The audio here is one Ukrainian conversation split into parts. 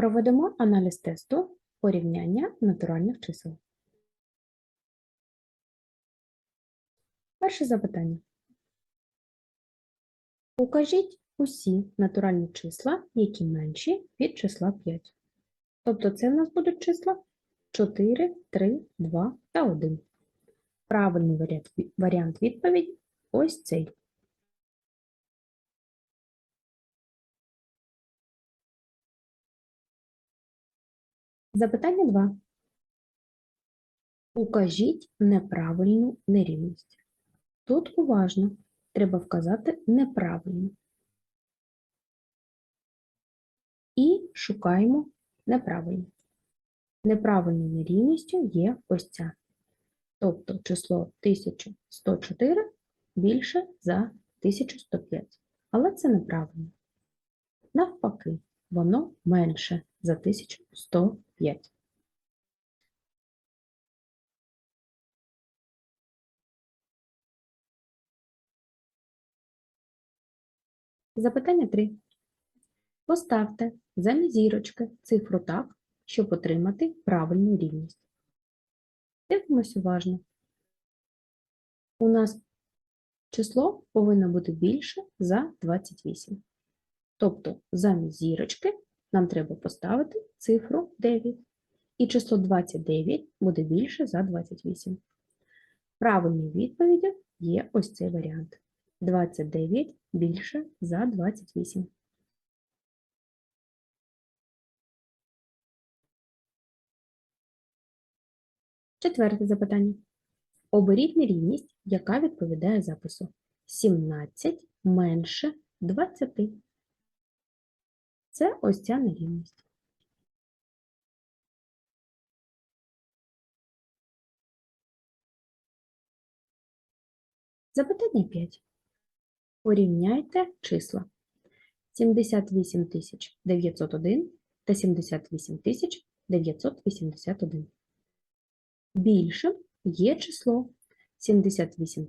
Проведемо аналіз тесту порівняння натуральних чисел. Перше запитання. Укажіть усі натуральні числа, які менші від числа 5. Тобто це в нас будуть числа 4, 3, 2 та 1. Правильний варіант, відповіді ось цей. Запитання 2. Укажіть неправильну нерівність. Тут уважно треба вказати неправильну. І шукаємо неправильну. Неправильною нерівністю є ось ця. Тобто число 1104 більше за 1105. Але це неправильно. Навпаки, воно менше за 1105. Запитання 3. Поставте замість зірочки цифру так, щоб отримати правильну рівність. Дивимось уважно. У нас число повинно бути більше за 28. Тобто замість зірочки нам треба поставити цифру 9. І число 29 буде більше за 28. Правильною відповіддю є ось цей варіант. 29 більше за 28. Четверте запитання. Оберіть нерівність, яка відповідає запису. 17 менше 20. Це ось ця нерівність. Запитання 5. Порівняйте числа 78 901 та 78 981. Більшим є число 78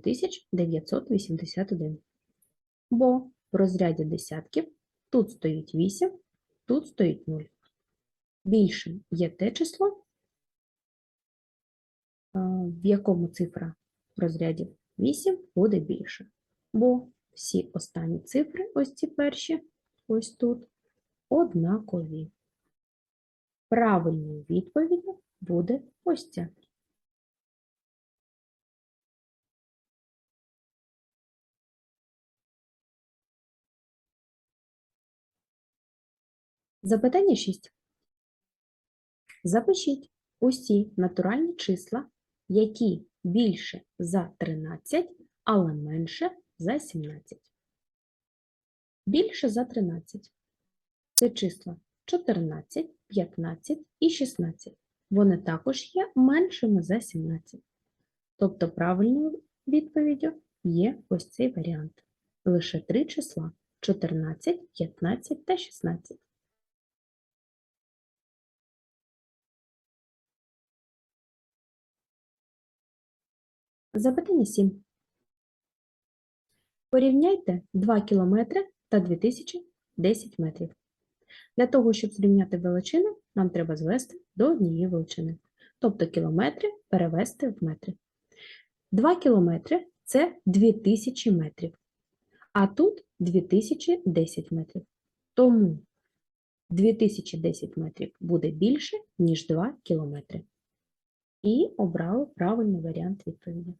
981. Бо в розряді десятків тут стоїть 8, тут стоїть 0. Більшим є те число, в якому цифра в розряді 8 буде більше. Бо всі останні цифри, ось ці перші, ось тут, однакові. Правильною відповіддю буде ось ця. Запитання 6. Запишіть усі натуральні числа, які більше за 13, але менше за 17. Більше за 13. Це числа 14, 15 і 16. Вони також є меншими за 17. Тобто правильною відповіддю є ось цей варіант. Лише три числа 14, 15 та 16. Запитання 7. Порівняйте 2 км та 2010 метрів. Для того, щоб зрівняти величини, нам треба звести до однієї величини. Тобто кілометри перевести в метри. 2 кілометри – це 2000 метрів. А тут 2010 метрів. Тому 2010 метрів буде більше, ніж 2 кілометри. І обрали правильний варіант відповіді.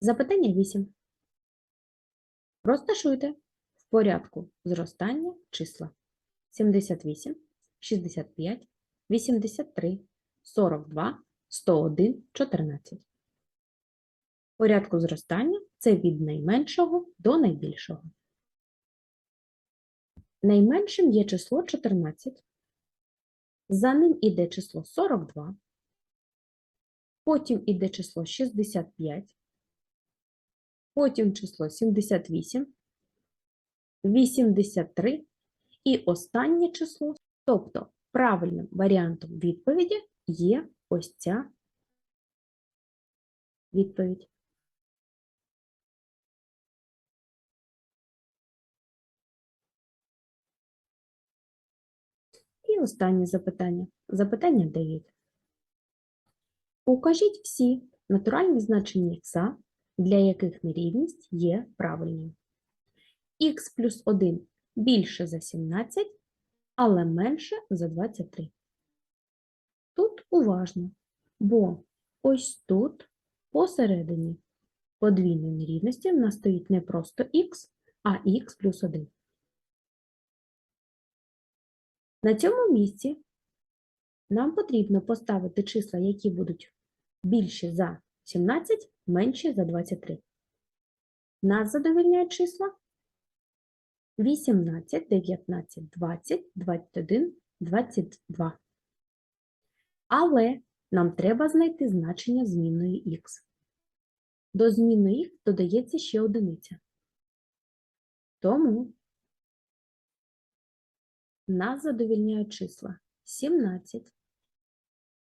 Запитання 8. Розташуйте в порядку зростання числа 78, 65, 83, 42, 101, 14. В порядку зростання це від найменшого до найбільшого. Найменшим є число 14. За ним іде число 42. Потім іде число 65 потім число 78, 83 і останнє число. Тобто правильним варіантом відповіді є ось ця відповідь. І останнє запитання. Запитання 9. Укажіть всі натуральні значення х, для яких нерівність є правильною. х плюс 1 більше за 17, але менше за 23. Тут уважно, бо ось тут посередині подвійної нерівності в нас стоїть не просто х, а х плюс 1. На цьому місці нам потрібно поставити числа, які будуть більші за 17, менші за 23. Нас задовольняють числа 18, 19, 20, 21, 22. Але нам треба знайти значення змінної х. До змінної х додається ще одиниця. Тому нас задовільняють числа 17,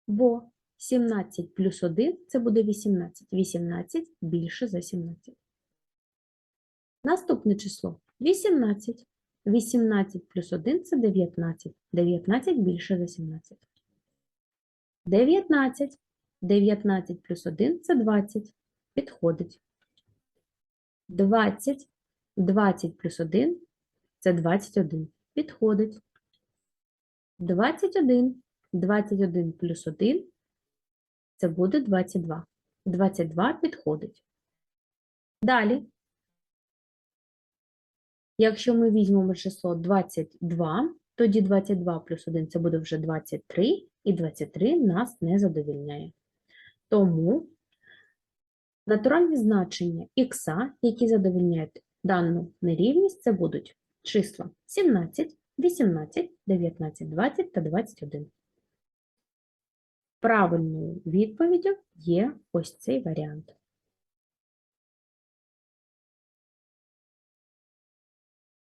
бо 17 плюс 1 – це буде 18. 18 більше за 17. Наступне число 18. 18 плюс 1 – це 19. 19 більше за 17. 19. 19 плюс 1 – це 20. Підходить. 20. 20 плюс 1 – це 21. Підходить. 21. 21 плюс 1 – це буде 22. 22 підходить. Далі. Якщо ми візьмемо число 22, тоді 22 плюс 1 – це буде вже 23, і 23 нас не задовільняє. Тому натуральні значення х, які задовільняють дану нерівність, це будуть числа 17, 18, 19, 20 та 21. Правильною відповіддю є ось цей варіант.